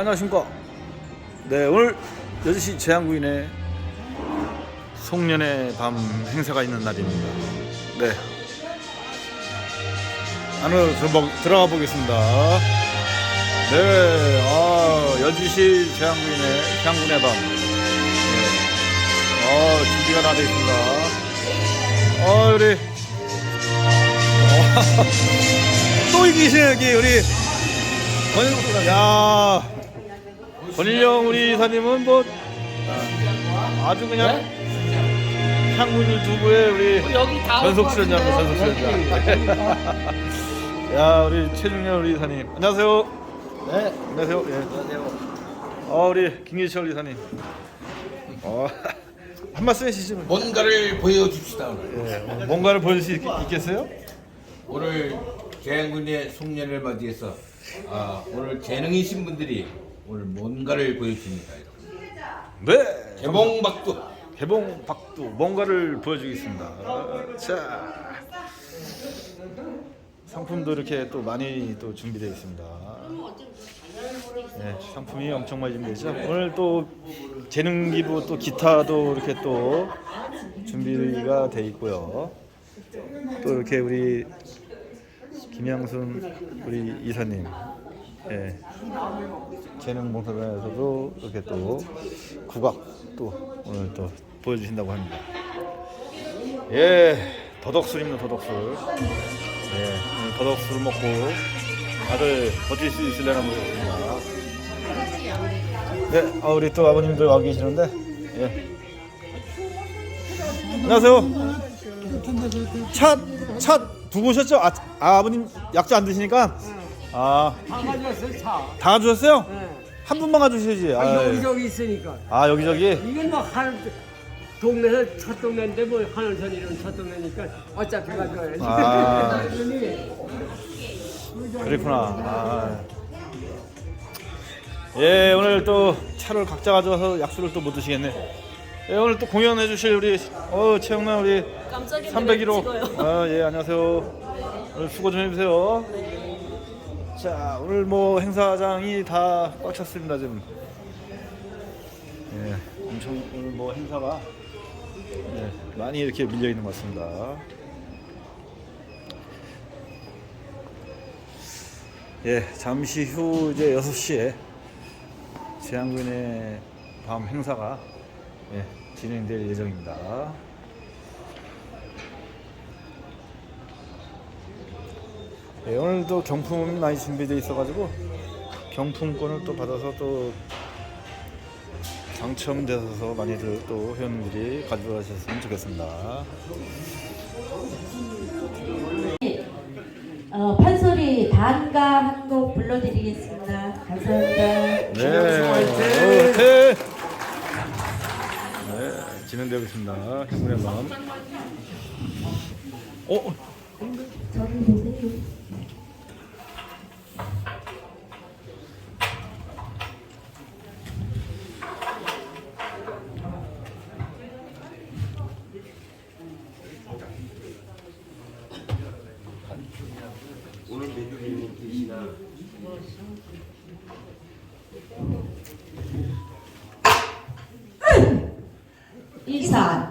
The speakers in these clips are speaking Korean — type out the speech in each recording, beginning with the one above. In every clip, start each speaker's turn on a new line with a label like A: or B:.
A: 안녕하십니까. 네, 오늘 여주시 제한구인의 송년의 밤 행사가 있는 날입니다. 네. 안으로 들어가 보겠습니다. 네, 아, 여주시 제한구인의 향군의 밤. 네. 어, 준비가 다 되어 있습니다. 어, 우리. 어, 또 이기시네, 여기, 우리. 권, 야, 권일영 우리 이사님은 뭐 아주 그냥 향군 유튜브에 우리
B: 여기 다
A: 전속 출연자고 전속 출연자. 야, 우리 최중현 우리 이사님. 안녕하세요.
B: 네.
A: 안녕하세요. 예.
B: 안녕하세요.
A: 어, 우리 김기철 이사님. 어, 한 말씀 해주시죠.
B: 뭔가를 보여줍시다 오늘.
A: 예, 어, 뭔가를 보여줄 수 있, 있겠어요?
B: 오늘 계양군의 송년을 맞이해서 아, 오늘 재능이신 분들이 오늘 뭔가를 보여줍니다. 여러분.
A: 네.
B: 개봉박두.
A: 개봉 박두 뭔가를 보여주겠습니다. 자 상품도 이렇게 또 많이 또 준비되어 있습니다. 네, 상품이 엄청 많이 준비되죠. 오늘 또 재능 기부 또 기타도 이렇게 또 준비가 돼 있고요. 또 이렇게 우리 김양순 우리 이사님, 예, 재능봉사단에서도 이렇게 또 국악 또 오늘 또 보여주신다고 합니다. 예, 더덕술입니다. 더덕술. 예, 오늘 더덕술 먹고 다들 버틸 수 있으려나 모르겠습니다. 네, 아, 우리 또 아버님들 와 계시는데, 예. 안녕하세요. 차, 차 두고 오셨죠? 아, 아 아버님 약주 안 드시니까? 아,
C: 다 가져왔어요 차.
A: 다 가져왔어요?
C: 네.
A: 한 분만 가주셔야지.
C: 아,
A: 아,
C: 여기저기 있으니까.
A: 아 여기저기?
C: 이건 뭐 하늘 동네에서 첫 동네인데 뭐 하늘선 이런 첫 동네니까 어차피 가져와야지.
A: 아. 그렇구나. 아. 예, 오늘 또 차를 각자 가져와서 약수를 또 못 드시겠네. 예, 오늘 또 공연해 주실 우리 어 최영란 우리
D: 깜짝이야.
A: 301호. 아, 예, 안녕하세요. 오늘 수고 좀 해주세요. 자, 오늘 뭐 행사장이 다 꽉 찼습니다 지금. 예, 엄청 오늘 뭐 행사가 예, 많이 이렇게 밀려 있는 것 같습니다. 예, 잠시 후 이제 6시에 제한군의 밤 행사가 예, 진행될 예정입니다. 예, 오늘도 경품이 많이 준비되어 있어가지고 경품권을 또 받아서 또 당첨되셔서 많이들 또 회원들이 가져가셨으면 좋겠습니다.
D: 어, 판소리 단가 한 곡 불러드리겠습니다. 감사합니다.
A: 네. 네, 진행되고 있습니다. 행운의 마음. 어, 어,
D: 저를 보세요. 일산 저산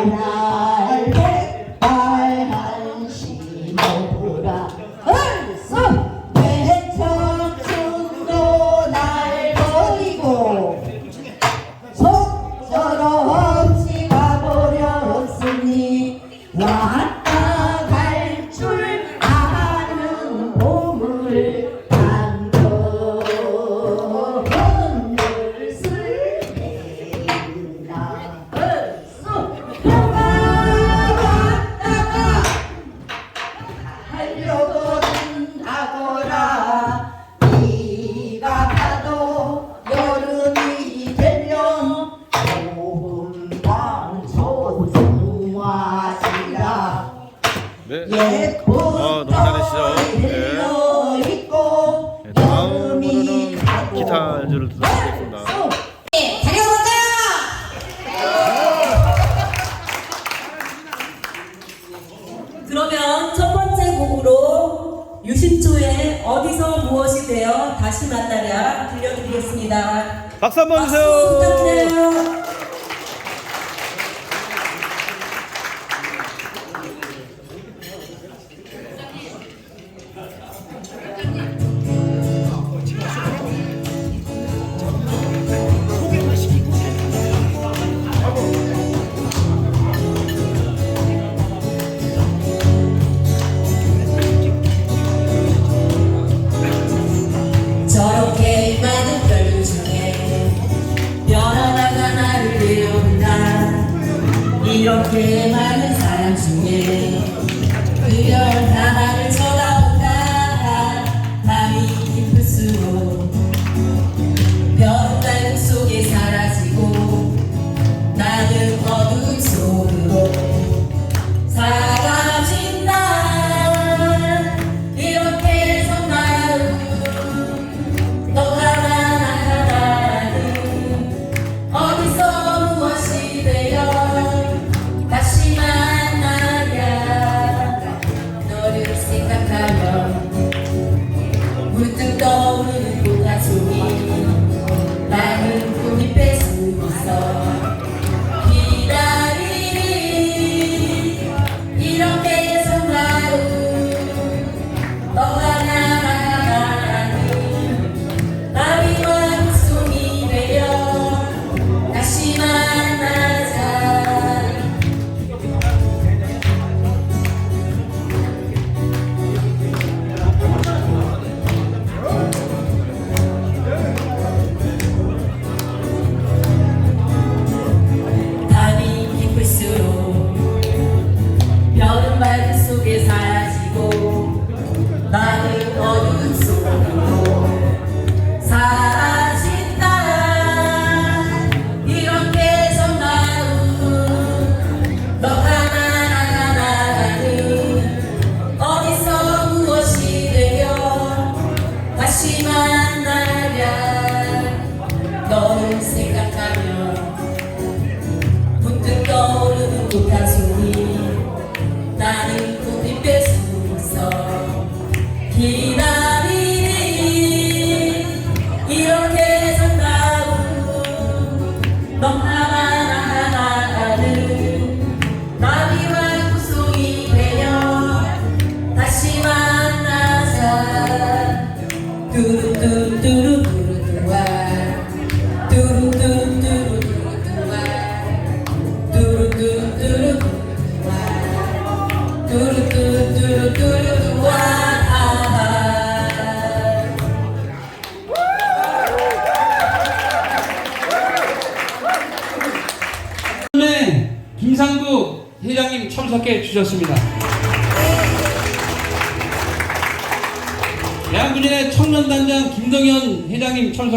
D: 일
A: 네. 아, 너무 잘하시죠. 네.
D: 있고
A: 네, 다음으로는 기타 연주를 들어보겠습니다.
D: 네, 달려볼까요?
E: 그러면 첫 번째 곡으로 유심초의 어디서 무엇이 되어 다시 만나랴 들려드리겠습니다.
A: 박수 한번
E: 박수
A: 주세요.
E: 부탁드려요.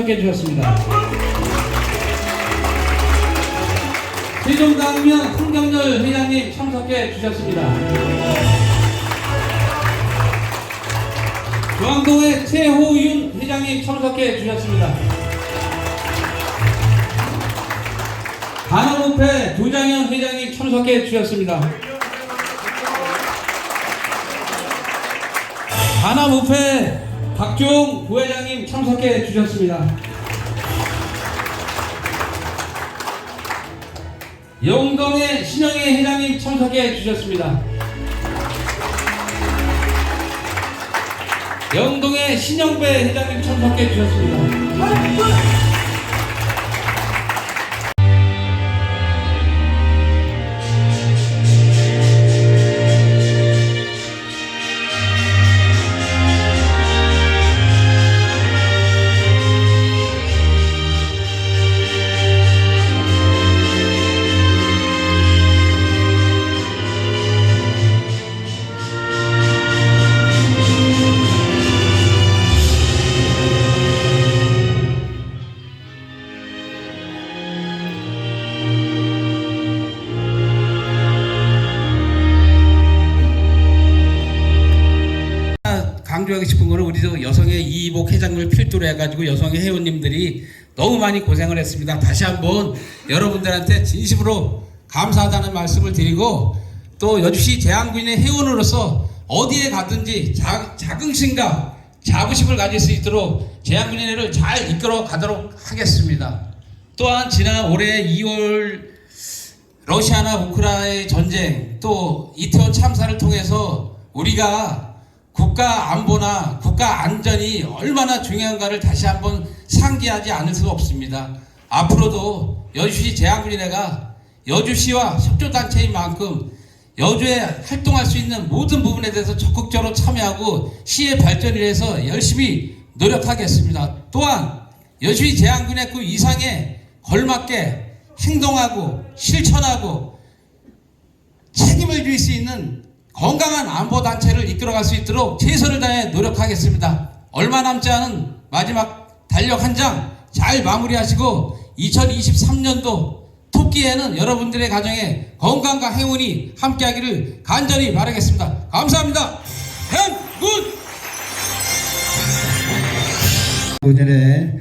F: 회장님 참석해 주셨습니다. 세종강면 황경열 회장님 참석해 주셨습니다. 중앙동의 최호윤 회장님 참석해 주셨습니다. 반원협회 조장현 회장님 참석해 주셨습니다. 반암협회 박종 부회장님 참석해 주셨습니다. 영동의 신영애 회장님 참석해 주셨습니다. 영동의 신영배 회장님 참석해 주셨습니다. 많이 고생을 했습니다. 다시 한번 여러분들한테 진심으로 감사하다는 말씀을 드리고 또 여주시 대한군의 회원으로서 어디에 가든지 자, 자긍심과 자부심을 가질 수 있도록 대한군의회를 잘 이끌어 가도록 하겠습니다. 또한 지난 올해 2월 러시아나 우크라이나의 전쟁 또 이태원 참사를 통해서 우리가 국가 안보나 국가 안전이 얼마나 중요한가를 다시 한번 상기하지 않을 수 없습니다. 앞으로도 여주시 제한군인회가 여주시와 협조단체인 만큼 여주에 활동할 수 있는 모든 부분에 대해서 적극적으로 참여하고 시의 발전을 위해서 열심히 노력하겠습니다. 또한 여주시 제한군의 그 이상에 걸맞게 행동하고 실천하고 책임을 질 수 있는 건강한 안보 단체를 이끌어갈 수 있도록 최선을 다해 노력하겠습니다. 얼마 남지 않은 마지막 달력 한 장 잘 마무리하시고 2023년도 토끼에는 여러분들의 가정에 건강과 행운이 함께하기를 간절히 바라겠습니다. 감사합니다. 행군!
G: 오늘의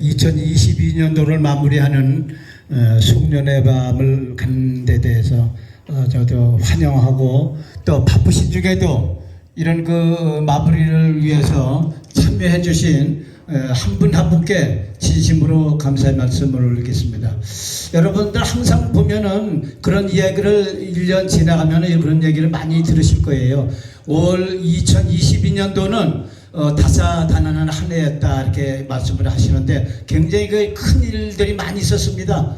G: 2022년도를 마무리하는 어, 송년회 밤을 갖는 데 대해서 어, 저도 환영하고 또 바쁘신 중에도 이런 그 마무리를 위해서 참여해 주신 어, 한분한 분께 진심으로 감사의 말씀을 올리겠습니다. 여러분들 항상 보면은 그런 이야기를 1년 지나가면은 그런 얘기를 많이 들으실 거예요. 올 2022년도는 어, 다사다난한 한 해였다 이렇게 말씀을 하시는데 굉장히 그 큰 일들이 많이 있었습니다.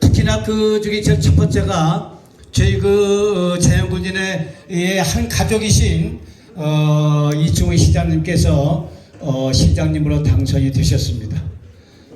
G: 특히나 그 중에 저첫 번째가 저희 그 자연군인의 한 가족이신 어, 이충희 시장님께서 어, 시장님으로 당선이 되셨습니다.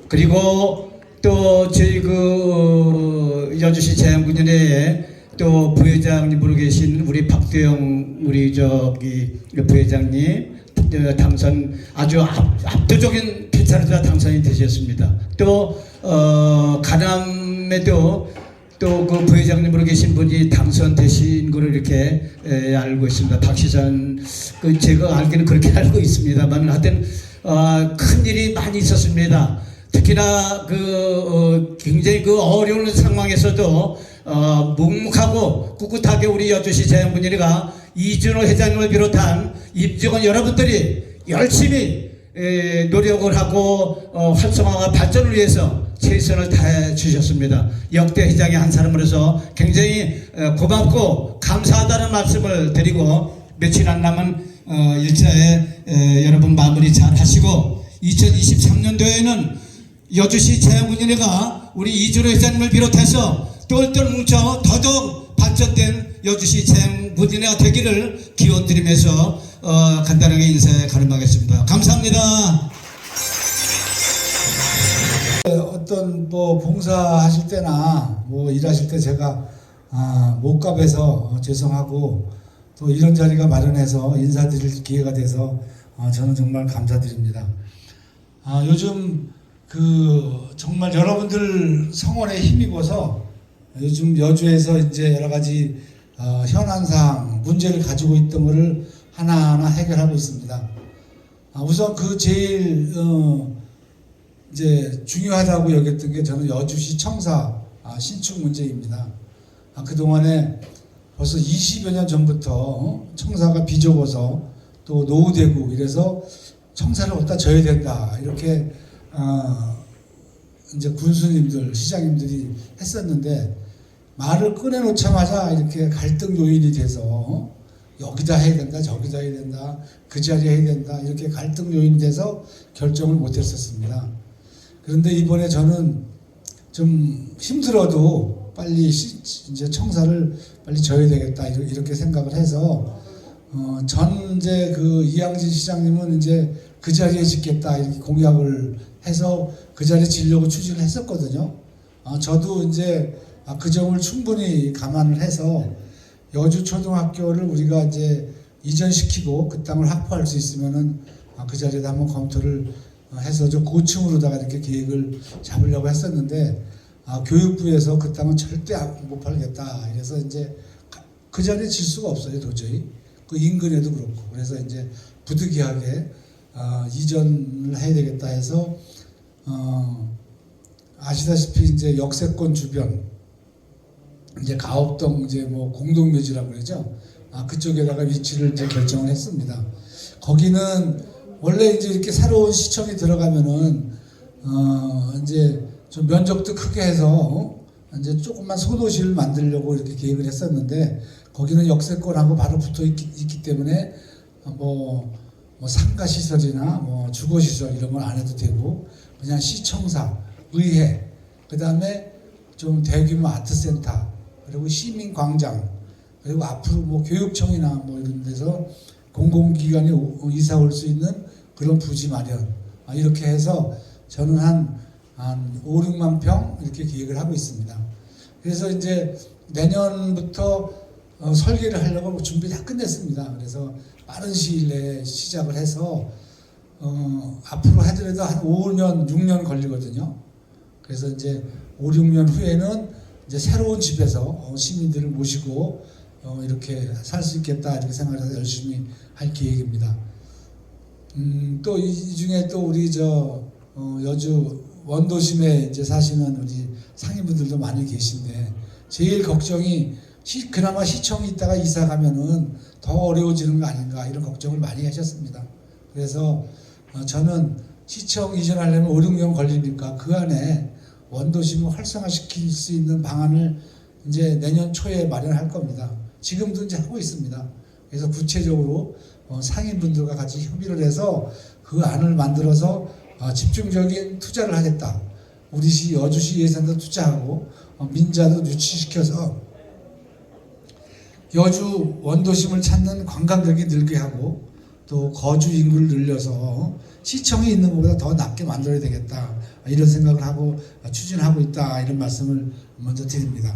G: 그리고 또 저희 그 어, 여주시 자연군인회에 또 부회장님으로 계신 우리 박대영 우리 저기 부회장님 어, 당선 아주 압, 압도적인 표차로 당선이 되셨습니다. 또 어, 가남에도 또 그 부회장님으로 계신 분이 당선되신 거를 이렇게 에, 알고 있습니다. 박시선 그 제가 알기는 그렇게 알고 있습니다만 하여튼 어, 큰 일이 많이 있었습니다. 특히나 그 어, 굉장히 그 어려운 상황에서도 어, 묵묵하고 꿋꿋하게 우리 여주시 자연분위가 이준호 회장님을 비롯한 임직원 여러분들이 열심히 에, 노력을 하고 어, 활성화와 발전을 위해서 최선을 다해 주셨습니다. 역대 회장의 한 사람으로서 굉장히 어, 고맙고 감사하다는 말씀을 드리고 며칠 안 남은 어, 일자에 에, 여러분 마무리 잘 하시고 2023년도에는 여주시 재훈인회가 우리 이준호 회장님을 비롯해서 똘똘 뭉쳐 더더욱 발전된 여주시 재훈인회가 되기를 기원 드리면서 어, 간단하게 인사에 가름하겠습니다. 감사합니다.
H: 어떤 뭐 봉사하실 때나 뭐 일하실 때 제가 아, 못 갑해서 죄송하고 또 이런 자리가 마련해서 인사드릴 기회가 돼서 어, 저는 정말 감사드립니다. 아, 요즘 그 정말 여러분들 성원에 힘입어서 요즘 여주에서 이제 여러 가지 어, 현안상 문제를 가지고 있던 것을 하나하나 해결하고 있습니다. 아, 우선 그 제일 어, 이제 중요하다고 여겼던 게 저는 여주시 청사 아, 신축 문제입니다. 아, 그동안에 벌써 20여 년 전부터 어? 청사가 비좁아서 또 노후되고 이래서 청사를 어디다 져야 된다 이렇게 아, 이제 군수님들 시장님들이 했었는데 말을 꺼내놓자마자 이렇게 갈등 요인이 돼서 어? 여기다 해야 된다 저기다 해야 된다 그 자리에 해야 된다 이렇게 갈등 요인이 돼서 결정을 못했었습니다. 그런데 이번에 저는 좀 힘들어도 빨리 시, 이제 청사를 빨리 져야 되겠다 이렇게, 생각을 해서 어, 전 이제 그 이양진 시장님은 이제 그 자리에 짓겠다 이렇게 공약을 해서 그 자리에 지려고 추진을 했었거든요. 어, 저도 이제 아, 그 점을 충분히 감안을 해서 여주 초등학교를 우리가 이제 이전시키고 그 땅을 확보할 수 있으면은 아, 그 자리에다 한번 검토를 어, 해서 좀 고층으로다가 이렇게 계획을 잡으려고 했었는데 아, 교육부에서 그 땅은 절대 안- 못 팔겠다. 이래서 이제 가- 그 자리에 질 수가 없어요 도저히 그 인근에도 그렇고 그래서 이제 부득이하게 어, 이전을 해야 되겠다 해서 어, 아시다시피 이제 역세권 주변 이제 가업동 이제 뭐 공동묘지라고 그러죠. 아 그쪽에다가 위치를 이제 결정을 했습니다. 거기는 원래 이제 이렇게 새로운 시청이 들어가면은 어 이제 좀 면적도 크게 해서 어? 이제 조금만 소도시를 만들려고 이렇게 계획을 했었는데 거기는 역세권하고 바로 붙어 있기, 있기 때문에 뭐, 뭐 상가 시설이나 뭐 주거 시설 이런 건안 해도 되고 그냥 시청사, 의회, 그 다음에 좀 대규모 아트센터 그리고 시민 광장 그리고 앞으로 뭐 교육청이나 뭐 이런 데서 공공기관이 오- 이사 올 수 있는 그런 부지 마련 아, 이렇게 해서 저는 한, 한 5, 6만 평 이렇게 계획을 하고 있습니다. 그래서 이제 내년부터 어, 설계를 하려고 준비 다 끝냈습니다. 그래서 빠른 시일 내에 시작을 해서 어, 앞으로 하더라도 한 5년, 6년 걸리거든요. 그래서 이제 5, 6년 후에는 이제 새로운 집에서 어, 시민들을 모시고 어, 이렇게 살 수 있겠다 이렇게 생각해서 열심히 할 계획입니다. 음, 또 이 중에 또 우리 저 어, 여주 원도심에 이제 사시는 우리 상인분들도 많이 계신데 제일 걱정이 시, 그나마 시청이 있다가 이사 가면은 더 어려워지는 거 아닌가 이런 걱정을 많이 하셨습니다. 그래서 어, 저는 시청 이전하려면 5, 6년 걸리니까 그 안에 원도심을 활성화시킬 수 있는 방안을 이제 내년 초에 마련할 겁니다. 지금도 이제 하고 있습니다. 그래서 구체적으로 어, 상인분들과 같이 협의를 해서 그 안을 만들어서 어, 집중적인 투자를 하겠다. 우리 시 여주시 예산도 투자하고 어, 민자도 유치시켜서 여주 원도심을 찾는 관광객이 늘게 하고 또 거주 인구를 늘려서 시청이 있는 것보다 더 낮게 만들어야 되겠다 이런 생각을 하고 추진하고 있다 이런 말씀을 먼저 드립니다.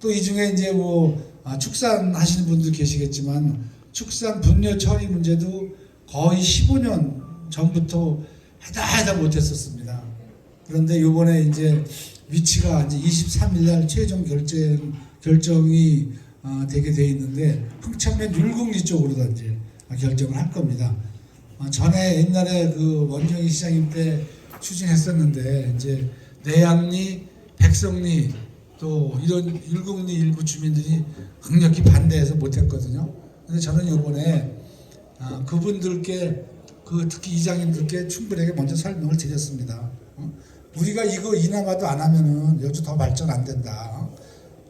H: 또 이 중에 이제 뭐 아, 축산하시는 분들 계시겠지만 축산 분뇨 처리 문제도 거의 15년 전부터 해다 해다 못했었습니다. 그런데 이번에 이제 위치가 이제 23일 날 최종 결정 결정이 어, 되게 돼 있는데 흥천면 율곡리 쪽으로 이제 결정을 할 겁니다. 어, 전에 옛날에 그 원정희 시장님 때 추진했었는데 이제 내양리, 백성리 또 이런 율곡리 일부 주민들이 강력히 반대해서 못했거든요. 근데 저는 이번에 아, 그분들께 그 특히 이장님들께 충분하게 먼저 설명을 드렸습니다. 어? 우리가 이거 이나마도 안 하면은 여주 더 발전 안 된다.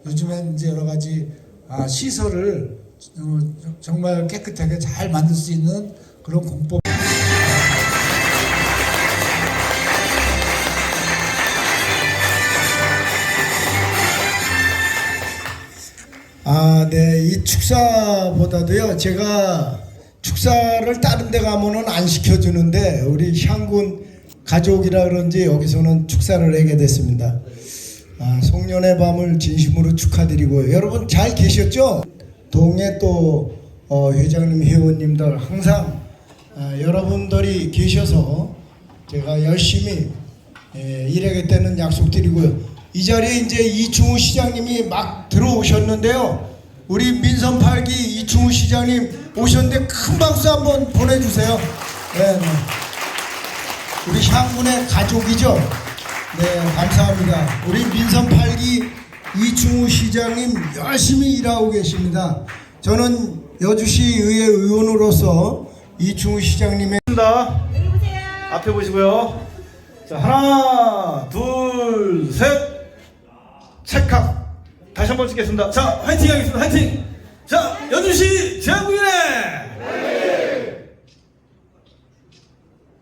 H: 요즘엔 이제 여러 가지 아, 시설을 어, 정말 깨끗하게 잘 만들 수 있는 그런 공법.
I: 네. 이 축사보다도요. 제가 축사를 다른 데 가면은 안 시켜주는데 우리 향군 가족이라 그런지 여기서는 축사를 하게 됐습니다. 아, 송년의 밤을 진심으로 축하드리고요. 여러분 잘 계셨죠? 동해 또 어, 회장님, 회원님들 항상 아, 여러분들이 계셔서 제가 열심히 예, 일하겠다는 약속드리고요. 이 자리에 이제 이충우 시장님이 막 들어오셨는데요. 우리 민선 8기 이충우 시장님 오셨는데 큰 박수 한번 보내주세요. 네, 네. 우리 향군의 가족이죠. 네, 감사합니다. 우리 민선 8기 이충우 시장님 열심히 일하고 계십니다. 저는 여주시 의회 의원으로서 이충우 시장님의
J: 다 앞에 보시고요. 자 하나 둘 셋. 찰칵 다시 한 번 찍겠습니다. 자 화이팅 하겠습니다. 화이팅. 자 여주시 제한국인회.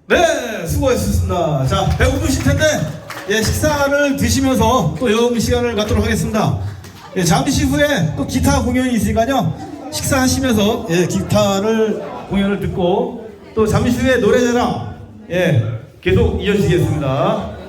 J: 네 수고하셨습니다. 자 배고프실 텐데 예 식사를 드시면서 또 여음 시간을 갖도록 하겠습니다. 예, 잠시 후에 또 기타 공연이 있으니까요 식사하시면서 예 기타를 공연을 듣고 또 잠시 후에 노래자랑 예 계속 이어지겠습니다.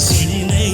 K: 술리